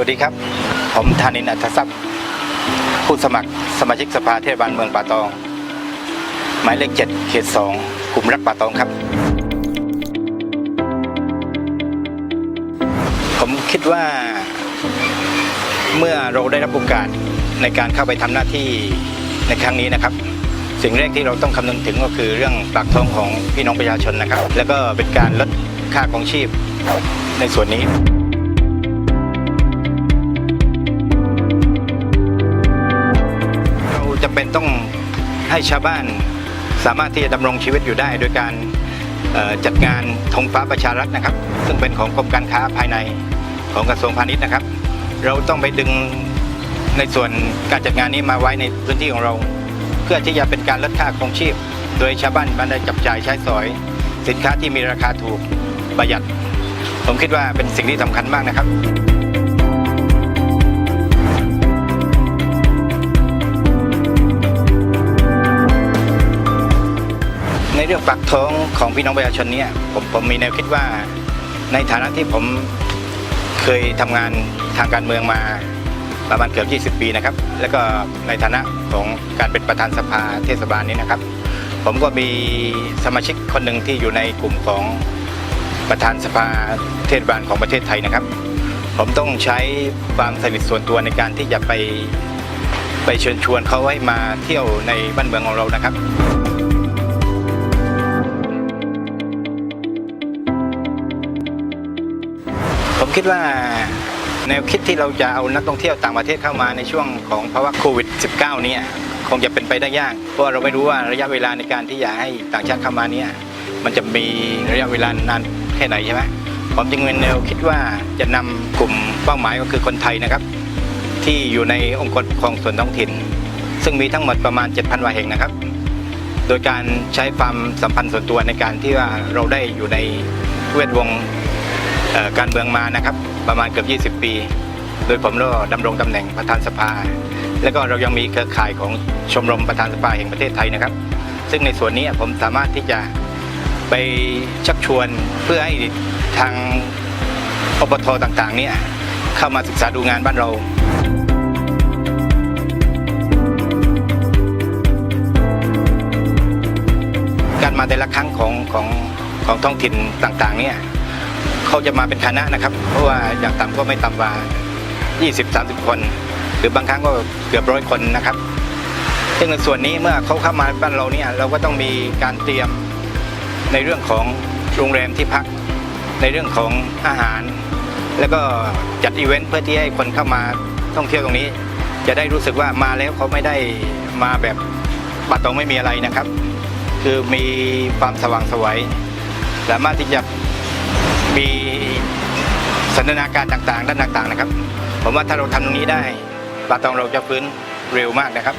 วัสดีครับ ผมธานินทร์อัธทรัพย์ ผู้สมัครสมาชิกสภาเทศบาลเมืองป่าตอง หมายเลขเจ็ดเขตสองกลุ่มรักป่าตองครับ ผมคิดว่าเมื่อเราได้รับโอกาสในการเข้าไปทำหน้าที่ในครั้งนี้นะครับ สิ่งแรกที่เราต้องคำนึงถึงก็คือเรื่องปากท้องของพี่น้องประชาชนนะครับ แล้วก็เป็นการลดค่าของชีพในส่วนนี้ เป็นต้องให้ชาวบ้านสามารถที่จะดำรงชีวิตอยู่ได้ โดยการจัดงานธงฟ้าประชารัฐนะครับ ซึ่งเป็นของกรมการค้าภายในของกระทรวงพาณิชย์นะครับ เราต้องไปดึงในส่วนการจัดงานนี้มาไว้ในพื้นที่ของเรา เพื่อที่จะเป็นการลดค่าครองชีพ โดยชาวบ้านมันได้จับจ่ายใช้สอย สินค้าที่มีราคาถูกประหยัด ผมคิดว่าเป็นสิ่งที่สำคัญมากนะครับ เรื่องปากท้องของพี่น้องประชาชนเนี่ยผมผมมีแนวคิดว่าในฐานะที่ผมเคยทำงานทางการเมืองมาประมาณเกือบ20 ปีนะครับ แล้วก็ในฐานะของการเป็นประธานสภาเทศบาลนี้นะครับ ผมก็มีสมาชิกคนหนึ่งที่อยู่ในกลุ่มของประธานสภาเทศบาลของประเทศไทยนะครับ ผมต้องใช้ความสนิทส่วนตัวในการที่จะไปไปเชิญชวนเขาให้มาเที่ยวในบ้านเมืองของเรานะครับ คิดว่าแนวคิดที่เราจะเอานักท่องเที่ยวต่างประเทศเข้ามาในช่วงของภาวะโควิด -19 เนี่ยคงจะเป็นไปได้ยาก เพราะเราไม่รู้ว่าระยะเวลาในการที่จะให้ต่างชาติเข้ามาเนี่ยมันจะมีระยะเวลานานแค่ไหนใช่ไหมผมจึงเป็นแนวคิดว่าจะนำกลุ่มเป้าหมายก็คือคนไทยนะครับ ที่อยู่ในองค์กรปกครองส่วนท้องถิ่น ซึ่งมีทั้งหมดประมาณ 7,000กว่าแห่งนะครับ โดยการใช้ความสัมพันธ์ส่วนตัวในการที่ว่าเราได้อยู่ในเวทวง การเมืองมานะครับ ประมาณเกือบ20 ปี โดยผมก็ดำรงตำแหน่งประธานสภา แล้วก็เรายังมีเครือข่ายของชมรมประธานสภาแห่งประเทศไทยนะครับ ซึ่งในส่วนนี้ผมสามารถที่จะไปชักชวนเพื่อให้ทางอบทต่างๆเนี่ยเข้ามาศึกษาดูงานบ้านเราการมาแต่ละครั้งของของของท้องถิ่นต่างๆเนี่ย เขาจะมาเป็นคณะนะครับ เพราะว่าอย่างต่ำก็ไม่ต่ำกว่า 20-30 คน หรือบางครั้งก็เกือบร้อยคนนะครับ ซึ่งในส่วนนี้เมื่อเขาเข้ามาบ้านเราเนี่ยเราก็ต้องมีการเตรียมในเรื่องของโรงแรมที่พัก ในเรื่องของอาหาร แล้วก็จัดอีเวนต์เพื่อที่ให้คนเข้ามาท่องเที่ยวตรงนี้ จะได้รู้สึกว่ามาแล้วเขาไม่ได้มาแบบบัตรตรงไม่มีอะไรนะครับ คือมีความสว่างสวยสามารถที่จะ มีสันทนาการต่างๆ ด้านต่างๆนะครับ ผมว่าถ้าเราทำตรงนี้ได้ปลาตองเราจะฟื้นเร็วมากนะครับ